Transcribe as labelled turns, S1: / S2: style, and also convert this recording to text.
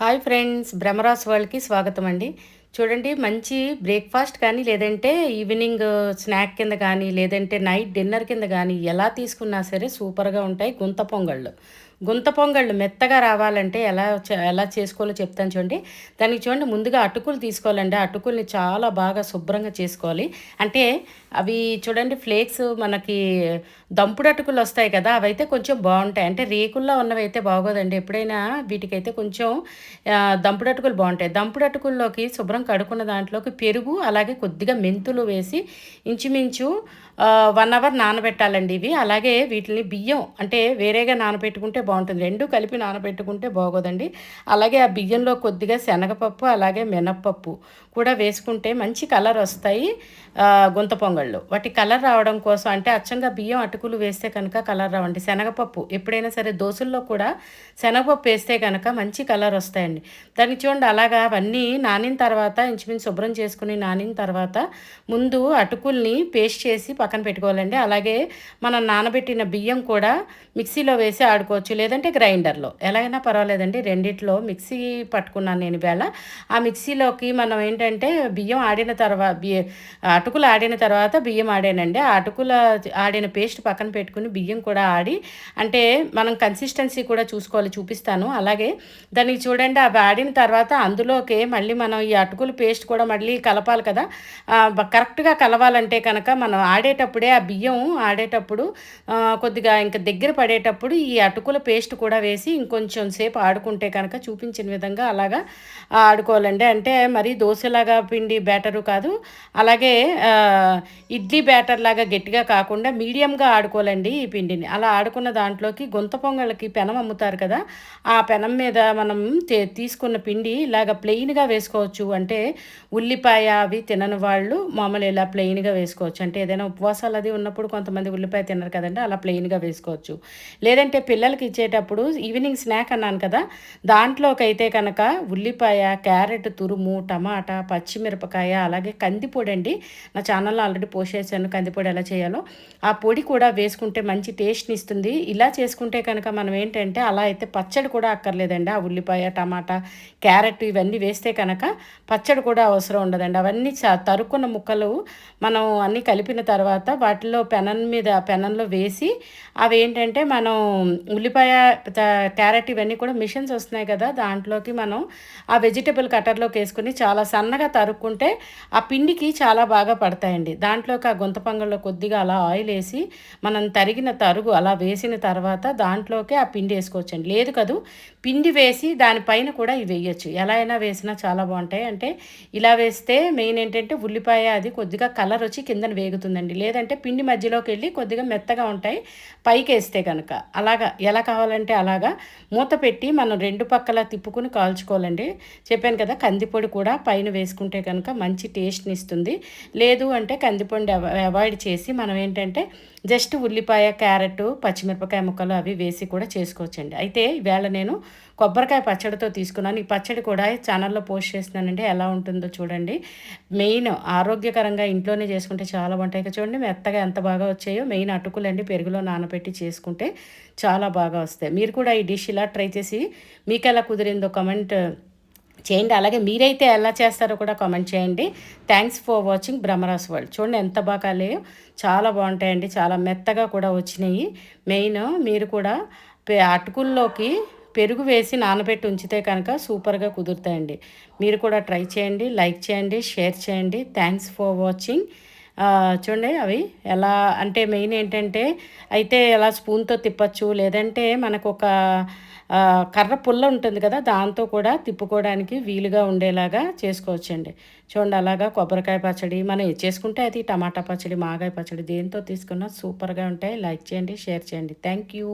S1: Hi friends బ్రహ్మరాస్ వరల్డ్కి స్వాగతం అండి. చూడండి మంచి బ్రేక్ఫాస్ట్ కానీ లేదంటే ఈవినింగ్ స్నాక్ కింద కానీ లేదంటే నైట్ డిన్నర్ కింద కానీ ఎలా తీసుకున్నా సరే సూపర్గా ఉంటాయి గుంత పొంగళ్ళు. గుంత పొంగళ్ళు మెత్తగా రావాలంటే ఎలా ఎలా చేసుకోవాలో చెప్తాను చూడండి. దానికి చూడండి ముందుగా అటుకులు తీసుకోవాలండి. అటుకుల్ని చాలా బాగా శుభ్రంగా చేసుకోవాలి. అంటే అవి చూడండి ఫ్లేక్స్ మనకి దంపుడు అటుకులు వస్తాయి కదా అవైతే కొంచెం బాగుంటాయి. అంటే రేకుల్లో ఉన్నవి అయితే బాగోదండి. ఎప్పుడైనా వీటికైతే కొంచెం దంపుడు అటుకులు బాగుంటాయి. దంపుడు అటుకుల్లోకి శుభ్రం కడుక్కున్న దాంట్లోకి పెరుగు అలాగే కొద్దిగా మెంతులు వేసి ఇంచుమించు వన్ అవర్ నానబెట్టాలండి ఇవి. అలాగే వీటిని బియ్యం అంటే వేరేగా నానబెట్టుకుంటే బాగుంటుంది. రెండు కలిపి నానబెట్టుకుంటే బాగోదండి. అలాగే ఆ బియ్యంలో కొద్దిగా శనగపప్పు అలాగే మినప్పప్పు కూడా వేసుకుంటే మంచి కలర్ వస్తాయి గుంత పొంగళ్ళు. వాటి కలర్ రావడం కోసం అంటే అచ్చంగా బియ్యం అటుకులు వేస్తే కనుక కలర్ రావండి. శనగపప్పు ఎప్పుడైనా సరే దోశల్లో కూడా శనగపప్పు వేస్తే కనుక మంచి కలర్ వస్తాయండి. దానికి చూడండి అలాగా అవన్నీ నానిన తర్వాత ఇంచుమించు శుభ్రం చేసుకుని నానిన తర్వాత ముందు అటుకుల్ని పేస్ట్ చేసి పక్కన పెట్టుకోవాలండి. అలాగే మనం నానబెట్టిన బియ్యం కూడా మిక్సీలో వేసి ఆడుకోవచ్చు. లేదంటే గ్రైండర్లో. ఎలాగైనా పర్వాలేదండి. రెండిట్లో మిక్సీ పట్టుకున్నాను నేను వేళ ఆ మిక్సీలోకి మనం ఏంటంటే బియ్యం ఆడిన తర్వాత బియ్య అటుకులు ఆడిన తర్వాత బియ్యం ఆడానండి. ఆ అటుకుల ఆడిన పేస్ట్ పక్కన పెట్టుకుని బియ్యం కూడా ఆడి అంటే మనం కన్సిస్టెన్సీ కూడా చూసుకోవాలి చూపిస్తాను. అలాగే దానికి చూడండి అవి ఆడిన తర్వాత అందులోకి మళ్ళీ మనం ఈ అటుకుల పేస్ట్ కూడా మళ్ళీ కలపాలి కదా. కరెక్ట్గా కలవాలంటే కనుక మనం ఆడేటప్పుడే ఆ బియ్యం ఆడేటప్పుడు కొద్దిగా ఇంకా దగ్గర పడేటప్పుడు ఈ అటుకుల పేస్ట్ కూడా వేసి ఇంకొంచెం సేపు ఆడుకుంటే కనుక చూపించిన విధంగా అలాగా ఆడుకోవాలండి. అంటే మరి దోశలాగా పిండి బ్యాటరు కాదు అలాగే ఇడ్లీ బ్యాటర్ లాగా గట్టిగా కాకుండా మీడియంగా ఆడుకోవాలండి ఈ పిండిని. అలా ఆడుకున్న దాంట్లోకి గొంత పొంగళ్ళకి పెనం అమ్ముతారు కదా ఆ పెనం మీద మనం తీసుకున్న పిండి ఇలాగ ప్లెయిన్గా వేసుకోవచ్చు. అంటే ఉల్లిపాయ అవి తినని వాళ్ళు మామూలు ఇలా ప్లెయిన్గా వేసుకోవచ్చు. అంటే ఏదైనా ఉపవాసాలు అది ఉన్నప్పుడు కొంతమంది ఉల్లిపాయ తినరు కదండి అలా ప్లెయిన్గా వేసుకోవచ్చు. లేదంటే పిల్లలకి ఇచ్చేటప్పుడు ఈవినింగ్ స్నాక్ అన్నాను కదా దాంట్లోకి అయితే కనుక ఉల్లిపాయ క్యారెట్ తురుము టమాటా పచ్చిమిరపకాయ అలాగే కందిపొడి అండి. నా ఛానల్లో ఆల్రెడీ పోస్ట్ చేశాను కందిపొడి ఎలా చేయాలో. ఆ పొడి కూడా వేసుకుంటే మంచి టేస్ట్ని ఇస్తుంది. ఇలా చేసుకుంటే కనుక మనం ఏంటంటే అలా అయితే పచ్చడి కూడా అక్కర్లేదండి. ఆ ఉల్లిపాయ టమాటా క్యారెట్ ఇవన్నీ వేస్తే కనుక పచ్చడి కూడా అవసరం ఉండదండి. అవన్నీ తరుక్కున్న ముక్కలు మనం అన్నీ కలిపిన తర్వాత వాటిలో పెనం మీద పెనంలో వేసి అవి ఏంటంటే మనం ఉల్లిపాయ త- క్యారెట్ ఇవన్నీ కూడా మిషన్స్ వస్తున్నాయి కదా దాంట్లోకి మనం ఆ వెజిటబుల్ కట్టర్లోకి వేసుకుని చాలా సన్నగా తరుక్కుంటే ఆ పిండికి చాలా బాగా పడతాయండి. దాంట్లోకి ఆ గుంత పొంగల్లో కొద్దిగా అలా ఆయిల్ వేసి మనం తరిగిన తరుగు అలా వేసిన తర్వాత దాంట్లోకి ఆ పిండి వేసుకోవచ్చండి. లేదు కదూ పిండి వేసి దానిపైన కూడా ఇవి వేయచ్చు. ఎలా అయినా వేసినా చాలా బాగుంటాయి. అంటే ఇలా వేస్తే మెయిన్ ఏంటంటే ఉల్లిపాయ అది కొద్దిగా కలర్ వచ్చి కిందన వేగుతుందండి. లేదంటే పిండి మధ్యలోకి వెళ్ళి కొద్దిగా మెత్తగా ఉంటాయి. పైకి వేస్తే కనుక అలాగా ఎలా కావాలంటే అలాగా మూత పెట్టి మనం రెండు పక్కల తిప్పుకుని కాల్చుకోవాలండి. చెప్పాను కదా కందిపొడి కూడా పైన వేసుకుంటే కనుక మంచి టేస్ట్ని ఇస్తుంది. లేదు అంటే కందిపొడి అవాయిడ్ చేసి మనం ఏంటంటే జస్ట్ ఉల్లిపాయ క్యారెట్ పచ్చిమిరపకాయ ముక్కలు అవి వేసి కూడా చేసుకోవచ్చండి. అయితే ఈవేళ నేను కొబ్బరికాయ పచ్చడితో తీసుకున్నాను. ఈ పచ్చడి కూడా ఛానల్లో పోస్ట్ చేస్తున్నానండి. ఎలా ఉంటుందో చూడండి. మెయిన్ ఆరోగ్యకరంగా ఇంట్లోనే చేసుకుంటే చాలా బాగుంటాయి చూడండి. మెత్తగా ఎంత బాగా వచ్చాయో మెయిన్ అటుకులండి పెరుగులో నానబెట్టి చేసుకుంటే చాలా బాగా వస్తాయి. మీరు కూడా ఈ డిష్ ఇలా ట్రై చేసి మీకు ఎలా కుదిరిందో కమెంట్ చేయండి. అలాగే మీరైతే ఎలా చేస్తారో కూడా కామెంట్ చేయండి. Thanks for watching Brahmaras world చూడండి ఎంత బాగా కాలేయో చాలా బాగుంటాయండి. చాలా మెత్తగా కూడా వచ్చినాయి. మెయిన్ మీరు కూడా అటుకుల్లోకి పెరుగు వేసి నానబెట్టి ఉంచితే కనుక సూపర్గా కుదురుతాయండి. మీరు కూడా ట్రై చేయండి లైక్ చేయండి షేర్ చేయండి. థ్యాంక్స్ ఫర్ వాచింగ్ చూడండి అవి ఎలా అంటే మెయిన్ ఏంటంటే అయితే ఎలా స్పూన్తో తిప్పచ్చు లేదంటే మనకు ఒక కర్ర పుల్ల ఉంటుంది కదా దాంతో కూడా తిప్పుకోవడానికి వీలుగా ఉండేలాగా చేసుకోవచ్చండి. చూడండి అలాగా కొబ్బరికాయ పచ్చడి మనం చేసుకుంటే అది టమాటా పచ్చడి మాగాయ పచ్చడి దేంతో తీసుకున్నా సూపర్గా ఉంటాయి. లైక్ చేయండి షేర్ చేయండి. Thank you